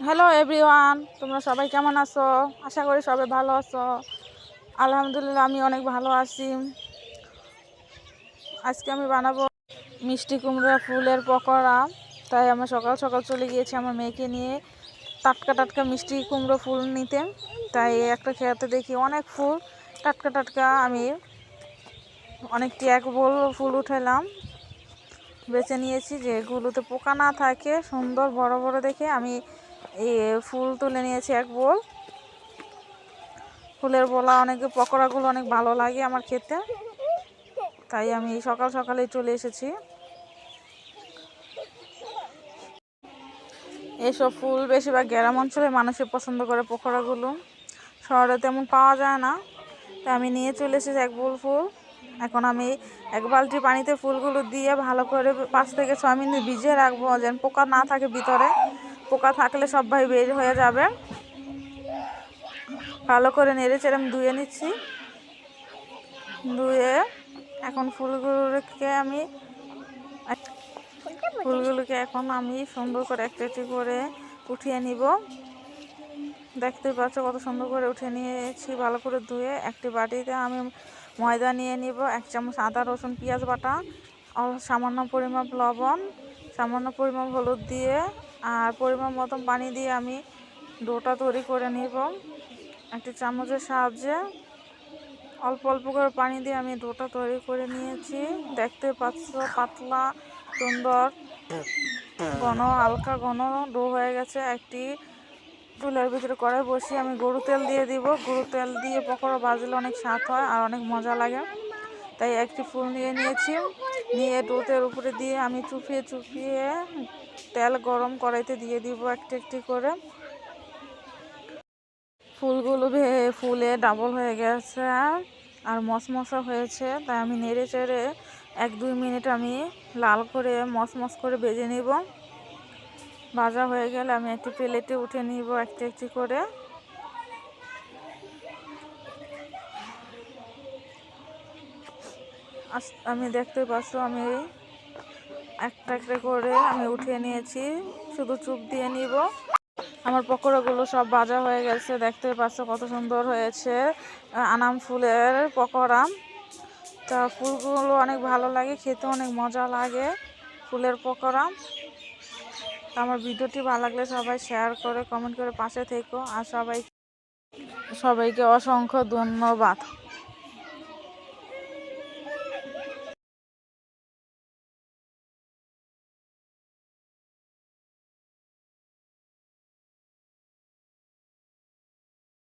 Hello everyone তোমরা সবাই কেমন আছো? আশা করি সবাই ভালো আছো। আলহামদুলিল্লাহ, আমি অনেক ভালো আছি। আজকে আমি বানাবো মিষ্টি কুমড়া ফুলের পকোড়া। তাই আমি সকাল সকাল চলে গিয়েছি আমার মেয়েকে নিয়ে টাটকা টাটকা মিষ্টি কুমড়ো ফুল নিতে। তাই একটা খেয়াতে দেখি অনেক ফুল। টাটকা টাটকা আমি অনেকটি এক বল ফুল উঠালাম। বেছে নিয়েছি যে এগুলোতে পোকা না থাকে, সুন্দর বড় বড় দেখে আমি ফুল তুলে নিয়েছি এক বোল। ফুলের বলা অনেক পকোড়াগুলো অনেক ভালো লাগে আমার খেতে। তাই আমি সকাল সকালেই চলে এসেছি। এইসব ফুল বেশিরভাগ গ্রাম অঞ্চলে মানুষে পছন্দ করে পকোড়াগুলো। শহরে তেমন পাওয়া যায় না। তাই আমি নিয়ে চলে এসেছি এক বোল ফুল। এখন আমি এক বালতি পানিতে ফুলগুলো দিয়ে ভালো করে পাঁচ থেকে ছয় মিনিট ভিজিয়ে রাখব, যেন পোকা না থাকে ভিতরে। পোকা থাকলে সবাই বের হয়ে যাবে। ভালো করে নেড়ে চেড়ে ধুয়ে নিচ্ছি। ধুয়ে এখন ফুলগুলোকে আমি ফুলগুলোকে এখন আমি সুন্দর করে একটু একটু করে উঠিয়ে নিব। দেখতে পাচ্ছ কত সুন্দর করে উঠিয়ে নিয়েছি। ভালো করে ধুয়ে একটি বাটিতে আমি ময়দা নিয়ে নিব, এক চামচ আদা, রসুন, পেঁয়াজ বাটা, সামান্য পরিমাপ লবণ, সামান্য পরিমাপ হলুদ দিয়ে আর পরিমাণ মতন পানি দিয়ে আমি ডোটা তৈরি করে নিব। একটি চামচের সাহায্যে অল্প অল্প করে পানি দিয়ে আমি ডোটা তৈরি করে নিয়েছি। দেখতে পাচ্ছ পাতলা, সুন্দর, ঘন, হালকা ঘন ডো হয়ে গেছে। একটি চুলের ভিতরে কড়াই বসিয়ে আমি গরু তেল দিয়ে দিব। গরু তেল দিয়ে পকোড়া ভাজলে অনেক স্বাদ হয় আর অনেক মজা লাগে। তাই একটি ফুল নিয়ে নিয়েছি। নিয়ে ডোতের উপরে দিয়ে আমি চুপিয়ে চুপিয়ে তেল গরম কড়াইতে দিয়ে দিব একটি একটি করে। ফুলগুলো ফুলে ডাবল হয়ে গেছে আর মশমশা হয়েছে, তাই আমি নেড়ে চেড়ে এক দুই মিনিট আমি লাল করে মশমশ করে বেজে নিব। ভাজা হয়ে গেলে আমি একটি প্লেটে উঠে নিব একটি একটি করে। আমি দেখতে পাচ্ছ, আমি একটা একটা করে আমি উঠিয়ে নিয়েছি। শুধু চুপ দিয়ে নিব। আমার পকোড়াগুলো সব ভাজা হয়ে গেছে। দেখতে পাচ্ছ কত সুন্দর হয়েছে আনাম ফুলের পকোড়া। তা ফুলগুলো অনেক ভালো লাগে, খেতে অনেক মজা লাগে ফুলের পকোড়া। আমার ভিডিওটি ভালো লাগলে সবাই শেয়ার করে, কমেন্ট করে পাশে থেকো। আর সবাই সবাইকে অসংখ্য ধন্যবাদ।